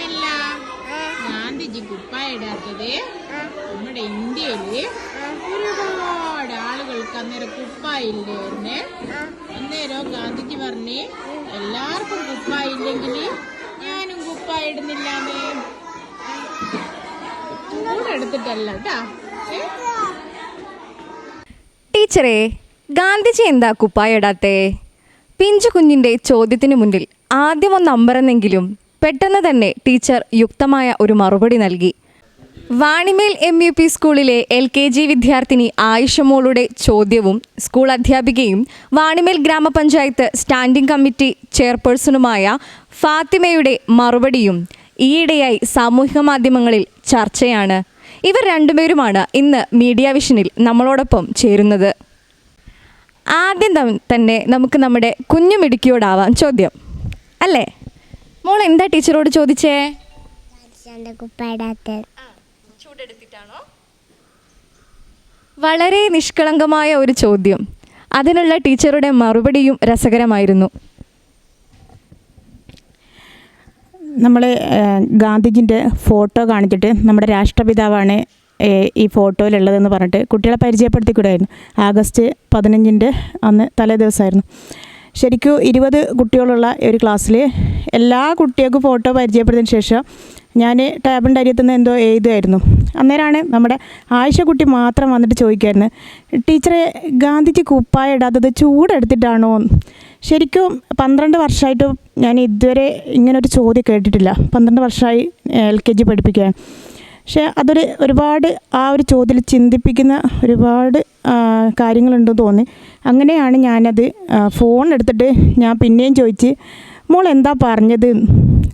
അല്ല. ഗാന്ധിജി കുപ്പായ ഇടാത്തത് നമ്മുടെ ഇന്ത്യയിൽ ഒരുപാട് ആളുകൾക്ക് അന്നേരം കുപ്പായ ഇല്ലായിരുന്നേ അന്നേരം ഗാന്ധിജി പറഞ്ഞ് എല്ലാവർക്കും കുപ്പായില്ലെങ്കിൽ ഞാനും കുപ്പായ ഇടുന്നില്ലാന്ന് കൂടെ എടുത്തിട്ടല്ല കേട്ടാ? ടീച്ചറെ ഗാന്ധിജി എന്താ കുപ്പായ ഇടാത്തേ പിഞ്ചു കുഞ്ഞിന്റെ ചോദ്യത്തിന് മുന്നിൽ ആദ്യം ഒന്ന് അമ്പരന്നെങ്കിലും പെട്ടെന്ന് തന്നെ ടീച്ചർ യുക്തമായ ഒരു മറുപടി നൽകി. വാണിമേൽ എം യു പി സ്കൂളിലെ എൽ കെ ജി വിദ്യാർത്ഥിനി ആയിഷമോളുടെ ചോദ്യവും സ്കൂൾ അധ്യാപികയും വാണിമേൽ ഗ്രാമപഞ്ചായത്ത് സ്റ്റാൻഡിംഗ് കമ്മിറ്റി ചെയർപേഴ്സണുമായ ഫാത്തിമയുടെ മറുപടിയും ഈയിടെയായി സാമൂഹിക മാധ്യമങ്ങളിൽ ചർച്ചയാണ്. ഇവർ രണ്ടുപേരുമാണ് ഇന്ന് മീഡിയ വിഷനിൽ നമ്മളോടൊപ്പം ചേരുന്നത്. ആദ്യം തന്നെ നമുക്ക് നമ്മുടെ കുഞ്ഞുമിടുക്കിയോടാവാം ചോദ്യം. അല്ലേ? മോൾ എന്താ ടീച്ചറോട് ചോദിച്ചേ? ചൂടെടുത്തിട്ടാണോ? വളരെ നിഷ്കളങ്കമായ ഒരു ചോദ്യം. അതിനുള്ള ടീച്ചറുടെ മറുപടിയും രസകരമായിരുന്നു. നമ്മൾ ഗാന്ധിജിന്റെ ഫോട്ടോ കാണിച്ചിട്ട് നമ്മുടെ രാഷ്ട്രപിതാവാണ് ഈ ഫോട്ടോയിലുള്ളതെന്ന് പറഞ്ഞിട്ട് കുട്ടികളെ പരിചയപ്പെടുത്തിക്കൂടായിരുന്നു. ആഗസ്റ്റ് പതിനഞ്ചിന്റെ അന്ന് തലേ ദിവസമായിരുന്നു ശരിക്കും ഇരുപത് കുട്ടികളുള്ള ഒരു ക്ലാസ്സിൽ എല്ലാ കുട്ടികൾക്കും ഫോട്ടോ പരിചയപ്പെടുത്തിയതിന് ശേഷം ഞാൻ ടേബിളിന്റെ അരിയത്തുനിന്ന് എന്തോ എഴുതുമായിരുന്നു അന്നേരമാണ് നമ്മുടെ ആയിഷക്കുട്ടി മാത്രം വന്നിട്ട് ചോദിക്കായിരുന്നു ടീച്ചറെ ഗാന്ധിജി കുപ്പായ ഇടാത്തത് ചൂടെടുത്തിട്ടാണോ? ശരിക്കും പന്ത്രണ്ട് വർഷമായിട്ടും ഞാൻ ഇതുവരെ ഇങ്ങനൊരു ചോദ്യം കേട്ടിട്ടില്ല. പന്ത്രണ്ട് വർഷമായി എൽ കെ ജി പഠിപ്പിക്കാൻ പക്ഷേ അതൊരു ഒരുപാട് ആ ഒരു ചോദ്യത്തിൽ ചിന്തിപ്പിക്കുന്ന ഒരുപാട് കാര്യങ്ങളുണ്ടെന്ന് തോന്നി. അങ്ങനെയാണ് ഞാനത് ഫോൺ എടുത്തിട്ട് ഞാൻ പിന്നെയും ചോദിച്ച് മോൾ എന്താ പറഞ്ഞത്?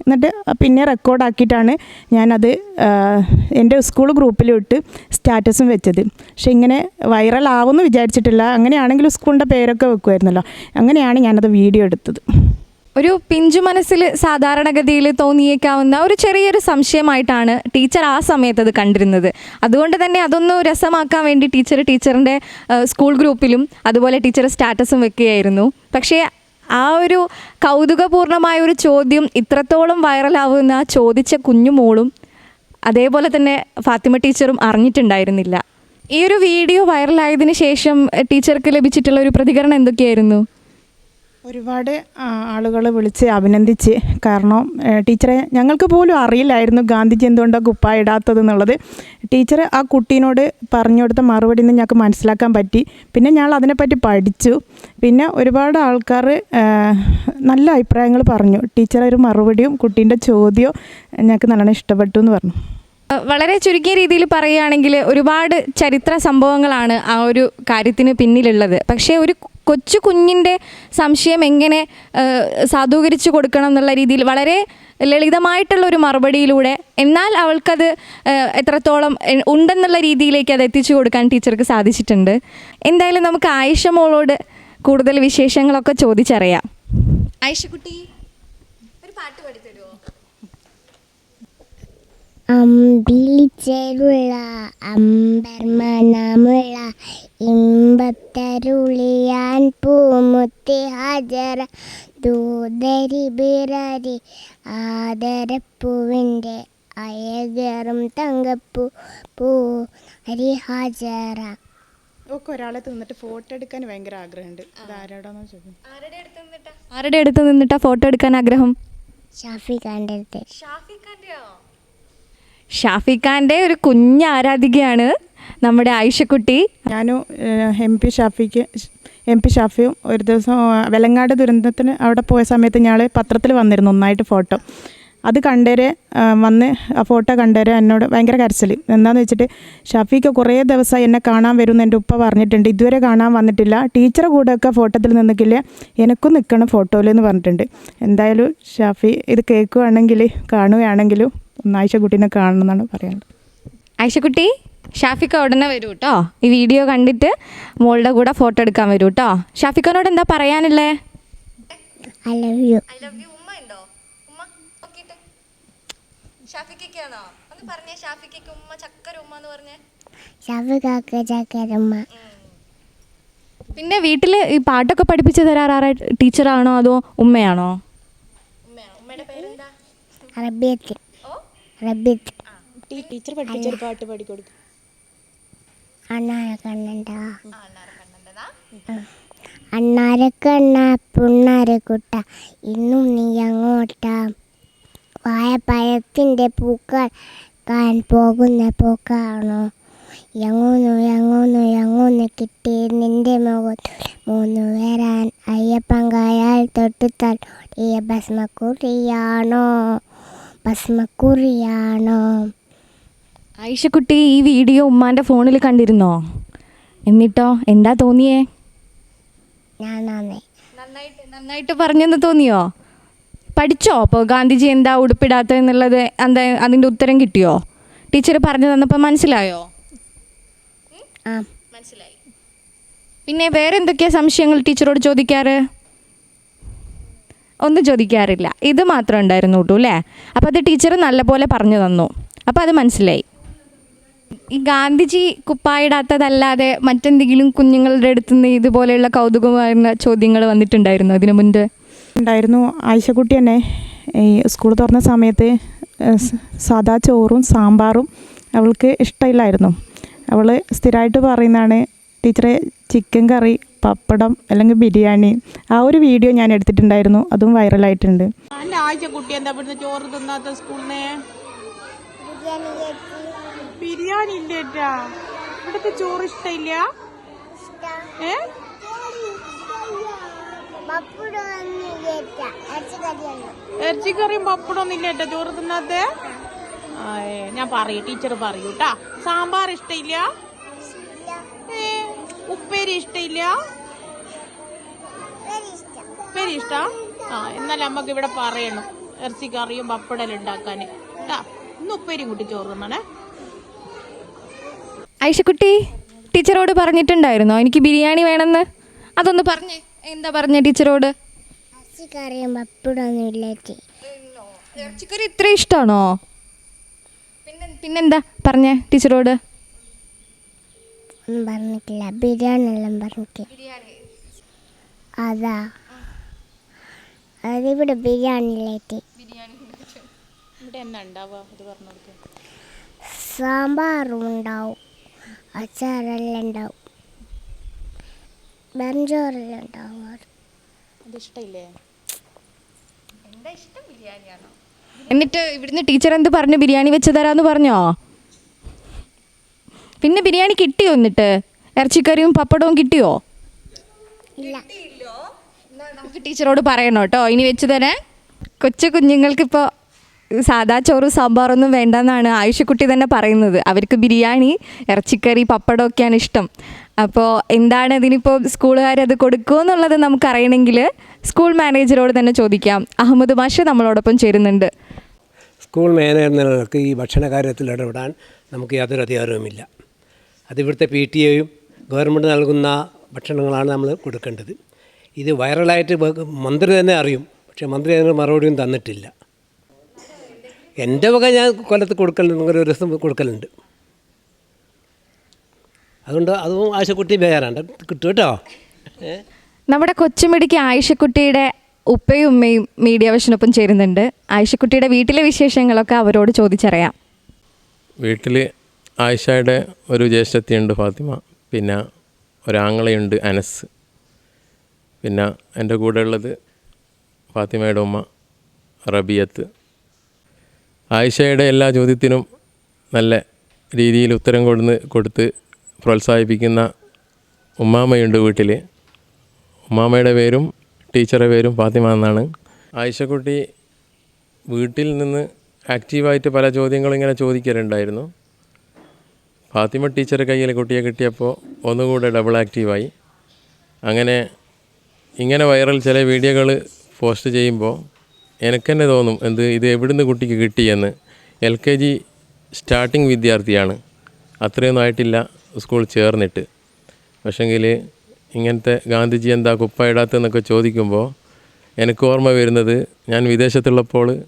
എന്നിട്ട് പിന്നെ റെക്കോർഡാക്കിയിട്ടാണ് ഞാനത് എന്റെ സ്കൂൾ ഗ്രൂപ്പിൽ ഇട്ട് സ്റ്റാറ്റസും വെച്ചത്. പക്ഷെ ഇങ്ങനെ വൈറലാവുമെന്ന് വിചാരിച്ചിട്ടില്ല. അങ്ങനെയാണെങ്കിലും സ്കൂളിന്റെ പേരൊക്കെ വെക്കുമായിരുന്നല്ലോ. അങ്ങനെയാണ് ഞാനത് വീഡിയോ എടുത്തത്. ഒരു പിഞ്ചു മനസ്സിൽ സാധാരണഗതിയിൽ തോന്നിയേക്കാവുന്ന ഒരു ചെറിയൊരു സംശയമായിട്ടാണ് ടീച്ചർ ആ സമയത്ത് അത് കണ്ടിരുന്നത്. അതുകൊണ്ട് തന്നെ അതൊന്ന് രസമാക്കാൻ വേണ്ടി ടീച്ചർ ടീച്ചറിന്റെ സ്കൂൾ ഗ്രൂപ്പിലും അതുപോലെ ടീച്ചർ സ്റ്റാറ്റസും വെക്കുകയായിരുന്നു. പക്ഷേ ആ ഒരു കൗതുകപൂർണമായ ഒരു ചോദ്യം ഇത്രത്തോളം വൈറലാവുന്ന ചോദിച്ച കുഞ്ഞുമോളും അതേപോലെ തന്നെ ഫാത്തിമ ടീച്ചറും അറിഞ്ഞിട്ടുണ്ടായിരുന്നില്ല. ഈ ഒരു വീഡിയോ വൈറലായതിനു ശേഷം ടീച്ചർക്ക് ലഭിച്ചിട്ടുള്ള ഒരു പ്രതികരണം എന്തൊക്കെയായിരുന്നു? ഒരുപാട് ആളുകൾ വിളിച്ച് അഭിനന്ദിച്ച് കാരണം ടീച്ചറെ ഞങ്ങൾക്ക് പോലും അറിയില്ലായിരുന്നു ഗാന്ധിജി എന്തുകൊണ്ടാണ് കുപ്പായ ഇടാത്തത് എന്നുള്ളത്. ടീച്ചർ ആ കുട്ടീനോട് പറഞ്ഞു കൊടുത്ത മറുപടി നിന്ന് ഞങ്ങൾക്ക് മനസ്സിലാക്കാൻ പറ്റി. പിന്നെ ഞങ്ങൾ അതിനെപ്പറ്റി പഠിച്ചു. പിന്നെ ഒരുപാട് ആൾക്കാർ നല്ല അഭിപ്രായങ്ങൾ പറഞ്ഞു. ടീച്ചർ ഒരു മറുപടിയും കുട്ടീന്റെ ചോദ്യവും ഞങ്ങൾക്ക് നല്ലോണം ഇഷ്ടപ്പെട്ടു എന്ന് പറഞ്ഞു. വളരെ ചുരുക്കിയ രീതിയിൽ പറയുകയാണെങ്കിൽ ഒരുപാട് ചരിത്ര സംഭവങ്ങളാണ് ആ ഒരു കാര്യത്തിന് പിന്നിലുള്ളത്. പക്ഷേ ഒരു കൊച്ചു കുഞ്ഞിന്റെ സംശയം എങ്ങനെ സാധൂകരിച്ചു കൊടുക്കണം എന്നുള്ള രീതിയിൽ വളരെ ലളിതമായിട്ടുള്ള ഒരു മറുപടിയിലൂടെ എന്നാൽ അവൾക്കത് എത്രത്തോളം ഉണ്ടെന്നുള്ള രീതിയിലേക്ക് അത് എത്തിച്ചു കൊടുക്കാൻ ടീച്ചർക്ക് സാധിച്ചിട്ടുണ്ട്. എന്തായാലും നമുക്ക് ആയിഷ മോളോട് കൂടുതൽ വിശേഷങ്ങളൊക്കെ ചോദിച്ചറിയാം. ആയിഷക്കുട്ടി ഒരു പാട്ട് പഠിത്തരുമോ അമ്പിളിച്ചേരുള്ള അമ്പർമണമുള്ള ഇമ്പത്തരുളിയാൻ പൂമുത്തി ഹാജര ദൂതരി ബിറരി ആദരപ്പൂവിന്റെ അയകേറും തങ്കപ്പൂ പൂ അരി ഹാജര ഒക്കെ ഒരാളെ തിന്നിട്ട് ഫോട്ടോ എടുക്കാൻ ഭയങ്കര ആഗ്രഹമുണ്ട്. ആരോടാന്ന് ചോദിക്കും ആരുടെ അടുത്ത് നിന്നിട്ടാ? ഫോട്ടോ എടുക്കാൻ ആഗ്രഹം? ഷാഫി കണ്ടെടുത്ത് ഷാഫിഖാന്റെ ഒരു കുഞ്ഞ് ആരാധികയാണ്. നമ്മുടെ ആയിഷക്കുട്ടി. ഞാനും എം പി ഷാഫിക്ക് എം പി ഷാഫിയും ഒരു ദിവസം വെലങ്ങാട് ദുരന്തത്തിന് അവിടെ പോയ സമയത്ത് ഞങ്ങൾ പത്രത്തിൽ വന്നിരുന്നു ഒന്നായിട്ട് ഫോട്ടോ. അത് കണ്ടേരെ വന്ന് ആ ഫോട്ടോ കണ്ടേരെ എന്നോട് ഭയങ്കര കരച്ചിൽ എന്താണെന്ന് വെച്ചിട്ട് ഷാഫിക്ക് കുറേ ദിവസമായി എന്നെ കാണാൻ വരുമെന്ന് എന്റെ ഉപ്പ പറഞ്ഞിട്ടുണ്ട്. ഇതുവരെ കാണാൻ വന്നിട്ടില്ല. ടീച്ചറെ കൂടെയൊക്കെ ഫോട്ടോത്തിൽ നിന്നിക്കില്ല? എനിക്കും നിൽക്കണം ഫോട്ടോയിൽ എന്ന് പറഞ്ഞിട്ടുണ്ട്. എന്തായാലും ഷാഫി ഇത് കേൾക്കുകയാണെങ്കിൽ കാണുകയാണെങ്കിലും ഒന്ന് ആയിഷക്കുട്ടീനെ കാണണം എന്നാണ് പറയാനുള്ളത് ആയിഷക്കുട്ടി? ഷാഫിക്ക ഉടനെ വരൂ കേട്ടോ ഈ വീഡിയോ കണ്ടിട്ട് മോളുടെ കൂടെ ഫോട്ടോ എടുക്കാൻ വരൂ കേട്ടോ ഷാഫിക്കനോട് എന്താ പറയാനല്ലേ I love you I love you ഉമ്മ ഉണ്ടോ? ഉമ്മ നോക്കിയിട്ട്. ഷാഫിക്കാണോ ഒന്ന് പറഞ്ഞേ ഷാഫിക്ക് ഉമ്മ ചക്കര ഉമ്മ എന്ന് പറഞ്ഞേ. ചക്കരമ്മ പിന്നെ വീട്ടിൽ ഈ പാട്ടൊക്കെ പഠിപ്പിച്ചു തരാറാറ ടീച്ചറാണോ അതോ ഉമ്മയാണോ? ഉമ്മ ഉമ്മ റബിയത്ത് റബിയത്ത് ടീച്ചർ പഠിപ്പിച്ചൊരു പാട്ട് പാടിക്കൊടുക്കും അണ്ണാര കണ്ണണ്ട അണ്ണാര കണ്ണ പുണ്ണാര കുട്ട ഇന്നും നീ അങ്ങോട്ട. വായപ്പഴത്തിന്റെ പൂക്കൾ കാൻ പോകുന്ന പോക്കാണോ? എങ്ങോന്നു എങ്ങോന്നു എങ്ങോന്ന് കിട്ടി നിന്റെ മുഖത്ത് മൂന്ന് വരാൻ അയ്യപ്പൻ കായാൽ തൊട്ട് തലോടിയ ഭസ്മക്കുറിയാണോ? ഭസ്മക്കുറിയാണോ? ആയിഷക്കുട്ടി ഈ വീഡിയോ ഉമ്മാന്റെ ഫോണിൽ കണ്ടിരുന്നോ? എന്നിട്ടോ എന്താ തോന്നിയേ? നന്നായിട്ട് നന്നായിട്ട് പറഞ്ഞെന്ന് തോന്നിയോ? പഠിച്ചോ? അപ്പോൾ ഗാന്ധിജി എന്താ ഉടുപ്പിടാത്തത് എന്നുള്ളത് എന്താ അതിന്റെ ഉത്തരം കിട്ടിയോ? ടീച്ചർ പറഞ്ഞു തന്നപ്പോൾ മനസ്സിലായോ? ആ. മനസ്സിലായി. പിന്നെ വേറെ എന്തൊക്കെയാ സംശയങ്ങൾ ടീച്ചറോട് ചോദിക്കാറ്? ഒന്നും ചോദിക്കാറില്ല. ഇത് മാത്രം ഉണ്ടായിരുന്നു കേട്ടോ അല്ലേ? അപ്പോൾ അത് ടീച്ചർ നല്ലപോലെ പറഞ്ഞു തന്നു. അപ്പോൾ അത് മനസ്സിലായി. ഈ ഗാന്ധിജി കുപ്പായിടാത്തതല്ലാതെ മറ്റെന്തെങ്കിലും കുഞ്ഞുങ്ങളുടെ അടുത്ത് നിന്ന് ഇതുപോലെയുള്ള കൗതുകമായിരുന്ന ചോദ്യങ്ങൾ വന്നിട്ടുണ്ടായിരുന്നു അതിനു മുൻപ്? ഉണ്ടായിരുന്നു. ആയിഷക്കുട്ടി തന്നെ ഈ സ്കൂൾ തുറന്ന സമയത്ത് സാദാ ചോറും സാമ്പാറും അവൾക്ക് ഇഷ്ടമില്ലായിരുന്നു. അവൾ സ്ഥിരമായിട്ട് പറയുന്നതാണ് ടീച്ചറെ ചിക്കൻ കറി പപ്പടം അല്ലെങ്കിൽ ബിരിയാണി. ആ ഒരു വീഡിയോ ഞാൻ എടുത്തിട്ടുണ്ടായിരുന്നു. അതും വൈറലായിട്ടുണ്ട്. ആഴ്ച കുട്ടി എന്താ ഇവിടുന്ന് ചോറ് തിന്നാത്ത സ്കൂളിനെ ബിരിയാണി ഇല്ലേറ്റാ ഇവിടുത്തെ ചോറ് ഇഷ്ടമില്ല? ഏ? ഇറച്ചിക്കറിയും പപ്പടം ഇല്ലേട്ടാ ചോറ് തിന്നാത്തെ? ഞാൻ പറയൂ ടീച്ചർ പറയൂ സാമ്പാർ ഇഷ്ടമില്ല? ഉപ്പേരി ഇഷ്ടമില്ല? ഉപ്പേരി ഇഷ്ട? ആ എന്നാൽ നമുക്ക് ഇവിടെ പറയണം ഇറച്ചിക്കറിയും പപ്പടലും ഉണ്ടാക്കാന്. ട്ടാ ഇന്ന് ഉപ്പേരിയും കൂട്ടി ചോറ് തിന്നണേ. ഐഷക്കുട്ടി ടീച്ചറോട് പറഞ്ഞിട്ടുണ്ടായിരുന്നോ? എനിക്ക് ബിരിയാണി വേണമെന്ന്. അതൊന്ന് പറഞ്ഞേ. എന്താ പറഞ്ഞേ ടീച്ചറോട്? ഇറച്ചിക്കറി ഇത്ര ഇഷ്ടമാണോ പിന്നെ പിന്നെന്താ പറഞ്ഞേ ടീച്ചറോട്? പറഞ്ഞിട്ടില്ല. ബിരിയാണി എല്ലാം പറഞ്ഞിട്ട്. അതാ. അതിവിടെ ബിരിയാണി ഇല്ലേറ്റി ഇവിടെ എന്നാ ഉണ്ടാവുക. അത് പറഞ്ഞു കൊടുക്കുക സാമ്പാറും ഉണ്ടാവും. അച്ചാറെല്ലാം ഉണ്ടാവും. ബെഞ്ചോറെല്ലാം ഉണ്ടാവും. അത് ഇഷ്ടമില്ലേ എന്നിട്ട് ഇവിടുന്ന് ടീച്ചർ എന്ത് പറഞ്ഞു? ബിരിയാണി വെച്ച് തരാന്ന് പറഞ്ഞോ? പിന്നെ ബിരിയാണി കിട്ടിയോ എന്നിട്ട്? ഇറച്ചിക്കറിയും പപ്പടവും കിട്ടിയോ? ഇല്ല. നമുക്ക് ടീച്ചറോട് പറയണം കേട്ടോ. ഇനി വെച്ച് തരാൻ. കൊച്ചു കുഞ്ഞുങ്ങൾക്കിപ്പോൾ സാദാ ചോറും സാമ്പാറൊന്നും വേണ്ടെന്നാണ് ആയുഷക്കുട്ടി തന്നെ പറയുന്നത്. അവർക്ക് ബിരിയാണി ഇറച്ചിക്കറി പപ്പടമൊക്കെയാണ് ഇഷ്ടം. അപ്പോൾ എന്താണ് ഇതിനിപ്പോൾ സ്കൂളുകാർ അത് കൊടുക്കുമോ എന്നുള്ളത് നമുക്കറിയണമെങ്കിൽ സ്കൂൾ മാനേജറോട് തന്നെ ചോദിക്കാം. അഹമ്മദ് മാഷ് നമ്മളോടൊപ്പം ചേരുന്നുണ്ട്. സ്കൂൾ മാനേജർക്ക് ഈ ഭക്ഷണ കാര്യത്തിൽ ഇടപെടാൻ നമുക്ക് യാതൊരു അധികാരവുമില്ല. അത് ഇവിടുത്തെ പി ടി എയും ഗവൺമെന്റ് നൽകുന്ന ഭക്ഷണങ്ങളാണ് നമ്മൾ കൊടുക്കേണ്ടത്. ഇത് വൈറലായിട്ട് മന്ത്രി തന്നെ അറിയും. പക്ഷേ മന്ത്രി അതിന് മറുപടിയും തന്നിട്ടില്ല. എന്റെ വക ഞാൻ കൊല്ലത്ത് കൊടുക്കലുണ്ട് ഒരു ദിവസം കൊടുക്കലുണ്ട്. അതുകൊണ്ട് അതും ആശക്കുട്ടി ബേജാറാണ്ട് കിട്ടും കേട്ടോ. നമ്മുടെ കൊച്ചുമിടിക്ക് ആയിഷക്കുട്ടിയുടെ ഉപ്പയും ഉമ്മയും മീഡിയ വിഷനൊപ്പം ചേരുന്നുണ്ട്. ആയിഷക്കുട്ടിയുടെ വീട്ടിലെ വിശേഷങ്ങളൊക്കെ അവരോട് ചോദിച്ചറിയാം. വീട്ടിൽ ആയിഷയുടെ ഒരു ജ്യേഷ്ഠത്തിയുണ്ട് ഫാത്തിമ പിന്നെ ഒരാങ്ങളയുണ്ട് അനസ്. പിന്നെ എന്റെ കൂടെ ഉള്ളത് ഫാത്തിമയുടെ ഉമ്മ റബിയത്ത്. ആയിഷയുടെ എല്ലാ ചോദ്യത്തിനും നല്ല രീതിയിൽ ഉത്തരം കൊടുന്ന് കൊടുത്ത് പ്രോത്സാഹിപ്പിക്കുന്ന ഉമ്മാമയുണ്ട് വീട്ടിൽ. ഉമ്മാമയുടെ പേരും ടീച്ചറുടെ പേരും ഫാത്തിമ എന്നാണ്. ആയിഷക്കുട്ടി വീട്ടിൽ നിന്ന് ആക്റ്റീവായിട്ട് പല ചോദ്യങ്ങളും ഇങ്ങനെ ചോദിക്കലുണ്ടായിരുന്നു. ഫാത്തിമ ടീച്ചർ കയ്യിൽ കുട്ടിയെ കിട്ടിയപ്പോൾ ഒന്നുകൂടെ ഡബിൾ ആക്റ്റീവായി അങ്ങനെ ഇങ്ങനെ വൈറൽ ചില വീഡിയോകൾ പോസ്റ്റ് ചെയ്യുമ്പോൾ എനിക്ക് തന്നെ തോന്നും എന്ത് ഇത് എവിടുന്ന് കുട്ടിക്ക് കിട്ടിയെന്ന്. എൽ കെ ജി സ്റ്റാർട്ടിങ് വിദ്യാർത്ഥിയാണ്. അത്രയൊന്നും ആയിട്ടില്ല സ്കൂൾ ചേർന്നിട്ട്. പക്ഷെങ്കിൽ ഇങ്ങനത്തെ ഗാന്ധിജി എന്താ കുപ്പ ഇടാത്തെന്നൊക്കെ ചോദിക്കുമ്പോൾ എനിക്ക് ഓർമ്മ വരുന്നത് ഞാൻ വിദേശത്തുള്ളപ്പോൾ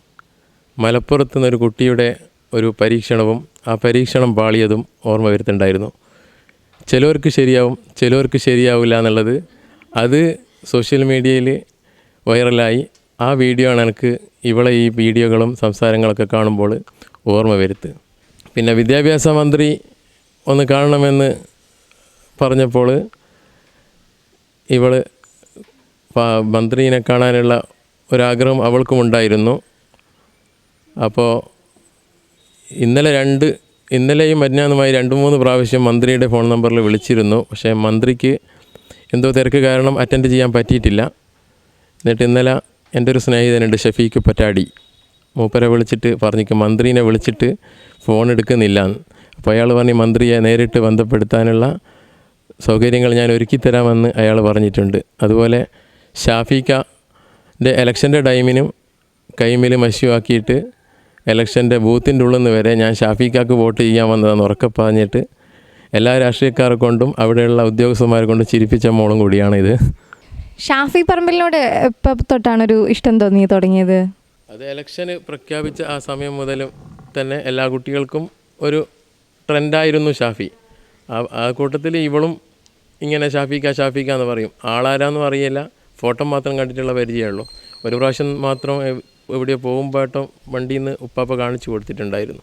മലപ്പുറത്ത് നിന്നൊരു കുട്ടിയുടെ ഒരു പരീക്ഷണവും ആ പരീക്ഷണം പാളിയതും ഓർമ്മ വരുത്തുണ്ടായിരുന്നു ചിലവർക്ക് ശരിയാവും ചിലവർക്ക് ശരിയാവില്ല എന്നുള്ളത് അത് സോഷ്യൽ മീഡിയയിൽ വൈറലായി ആ വീഡിയോ ആണ് എനിക്ക് ഇവളെ ഈ വീഡിയോകളും സംസാരങ്ങളൊക്കെ കാണുമ്പോൾ ഓർമ്മ വരുത്ത്. പിന്നെ വിദ്യാഭ്യാസ മന്ത്രി ഒന്ന് കാണണമെന്ന് പറഞ്ഞപ്പോൾ ഇവൾ മന്ത്രിയെ കാണാനുള്ള ഒരാഗ്രഹം അവൾക്കും ഉണ്ടായിരുന്നു. അപ്പോൾ ഇന്നലെ രണ്ട് ഇന്നലെയും മഞ്ഞാന്നുമായി രണ്ട് മൂന്ന് പ്രാവശ്യം മന്ത്രിയുടെ ഫോൺ നമ്പറിൽ വിളിച്ചിരുന്നു. പക്ഷേ മന്ത്രിക്ക് എന്തോ തിരക്ക് കാരണം അറ്റൻഡ് ചെയ്യാൻ പറ്റിയിട്ടില്ല. എന്നിട്ട് ഇന്നലെ എന്റെ ഒരു സ്നേഹിതനുണ്ട് ഷഫീഖ് പറ്റാടി. മൂപ്പരെ വിളിച്ചിട്ട് പറഞ്ഞിക്ക് മന്ത്രീനെ വിളിച്ചിട്ട് ഫോൺ എടുക്കുന്നില്ല. അപ്പോൾ അയാൾ പറഞ്ഞ് മന്ത്രിയെ നേരിട്ട് ബന്ധപ്പെടുത്താനുള്ള സൗകര്യങ്ങൾ ഞാൻ ഒരുക്കിത്തരാമെന്ന് അയാൾ പറഞ്ഞിട്ടുണ്ട്. അതുപോലെ ഷാഫിക്കന്റെ ഇലക്ഷന്റെ ടൈമിനും കൈമിൽ മശുവാക്കിയിട്ട് ഇലക്ഷന്റെ ബൂത്തിന്റെ ഉള്ളിൽ നിന്ന് വരെ ഞാൻ ഷാഫിക്കാക്ക് വോട്ട് ചെയ്യാൻ വന്നതെന്ന് ഉറക്കെ പറഞ്ഞിട്ട് എല്ലാ രാഷ്ട്രീയക്കാരെ കൊണ്ടും അവിടെയുള്ള ഉദ്യോഗസ്ഥന്മാരെ കൊണ്ടും ചിരിപ്പിച്ച മോളും കൂടിയാണിത്. ഷാഫി പറമ്പിലിനോട് എപ്പോൾ തൊട്ടാണൊരു ഇഷ്ടം തോന്നി തുടങ്ങിയത്? അത് ഇലക്ഷന് പ്രഖ്യാപിച്ച ആ സമയം മുതലും തന്നെ എല്ലാ കുട്ടികൾക്കും ഒരു ട്രെൻഡായിരുന്നു ഷാഫി. ആ കൂട്ടത്തിൽ ഇവളും ഇങ്ങനെ ഷാഫിക്ക ഷാഫിക്ക എന്ന് പറയും. ആളാരാന്നും അറിയില്ല. ഫോട്ടോ മാത്രം കണ്ടിട്ടുള്ള പരിചയമുള്ളൂ. ഒരു പ്രാവശ്യം മാത്രം എവിടെ എവിടെയോ പോകുമ്പോഴട്ടോ വണ്ടിയിൽ നിന്ന് ഉപ്പാപ്പ കാണിച്ചു കൊടുത്തിട്ടുണ്ടായിരുന്നു.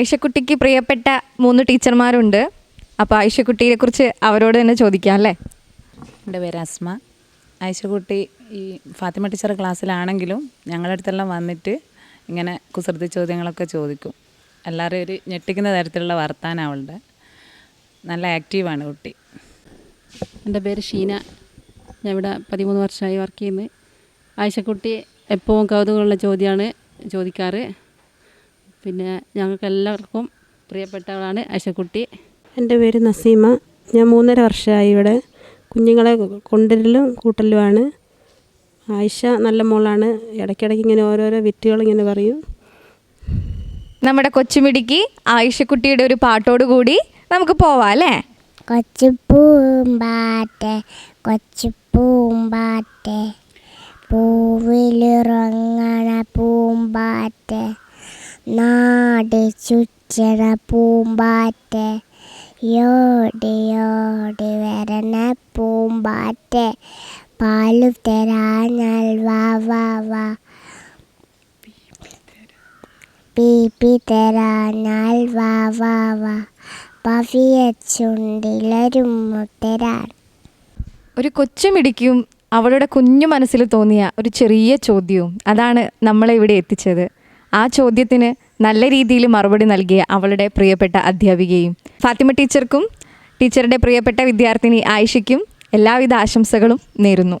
ഐഷക്കുട്ടിക്ക് പ്രിയപ്പെട്ട മൂന്ന് ടീച്ചർമാരുണ്ട്. അപ്പോൾ ഐഷക്കുട്ടിയെ കുറിച്ച് അവരോട് തന്നെ ചോദിക്കാം അല്ലേ? എന്റെ പേര് അസ്മ. ആയിഷക്കുട്ടി ഈ ഫാത്തിമ ടീച്ചർ ക്ലാസ്സിലാണെങ്കിലും ഞങ്ങളുടെ അടുത്തെല്ലാം വന്നിട്ട് ഇങ്ങനെ കുസൃതി ചോദ്യങ്ങളൊക്കെ ചോദിക്കും. എല്ലാവരും ഒരു ഞെട്ടിക്കുന്ന തരത്തിലുള്ള വർത്താനം അവളുടെ. നല്ല ആക്റ്റീവാണ് കുട്ടി. എന്റെ പേര് ഷീന. ഞാൻ ഇവിടെ പതിമൂന്ന് വർഷമായി വർക്ക് ചെയ്യുന്നത് ആയിഷക്കുട്ടി എപ്പോഴും കൗതുകമുള്ള ചോദ്യമാണ് ചോദിക്കാറ്. പിന്നെ ഞങ്ങൾക്ക് എല്ലാവർക്കും പ്രിയപ്പെട്ടവളാണ് ആയിഷക്കുട്ടി എന്റെ പേര് നസീമ. ഞാൻ മൂന്നര വർഷമായി ഇവിടെ കുഞ്ഞുങ്ങളെ കൊണ്ടുവരലും കൂട്ടലുമാണ്. ആയിഷ നല്ല മോളാണ്. ഇടയ്ക്കിടയ്ക്ക് ഇങ്ങനെ ഓരോരോ വിറ്റുകൾ ഇങ്ങനെ പറയും. നമ്മുടെ കൊച്ചുമിടിക്ക് ആയിഷക്കുട്ടിയുടെ ഒരു പാട്ടോട് കൂടി നമുക്ക് പോവാം അല്ലേ? കൊച്ചു പൂമ്പാറ്റെ കൊച്ചു പൂമ്പാറ്റെ പൂവിലിറങ്ങണ പൂമ്പാറ്റെ നാട് ചുറ്റണ പൂമ്പാറ്റെ. യോടി യോടി വരണ പൂമ്പാറ്റ പാലു തരാഞ്ഞാൽ വാ വാ വാ. പീപ്പി തരാഞ്ഞാൽ വാ വാ വാ. പവിയ ചുണ്ടിലൊരുമ്മു തരാൻ ഒരു കൊച്ചുമിടിക്കും അവളുടെ കുഞ്ഞു മനസ്സിൽ തോന്നിയ ഒരു ചെറിയ ചോദ്യവും അതാണ് നമ്മളെ ഇവിടെ എത്തിച്ചത്. ആ ചോദ്യത്തിന് നല്ല രീതിയിൽ മറുപടി നൽകിയ അവളുടെ പ്രിയപ്പെട്ട അധ്യാപികയും ഫാത്തിമ ടീച്ചർക്കും ടീച്ചറുടെ പ്രിയപ്പെട്ട വിദ്യാർത്ഥിനി ആയിഷയ്ക്കും എല്ലാവിധ ആശംസകളും നേരുന്നു.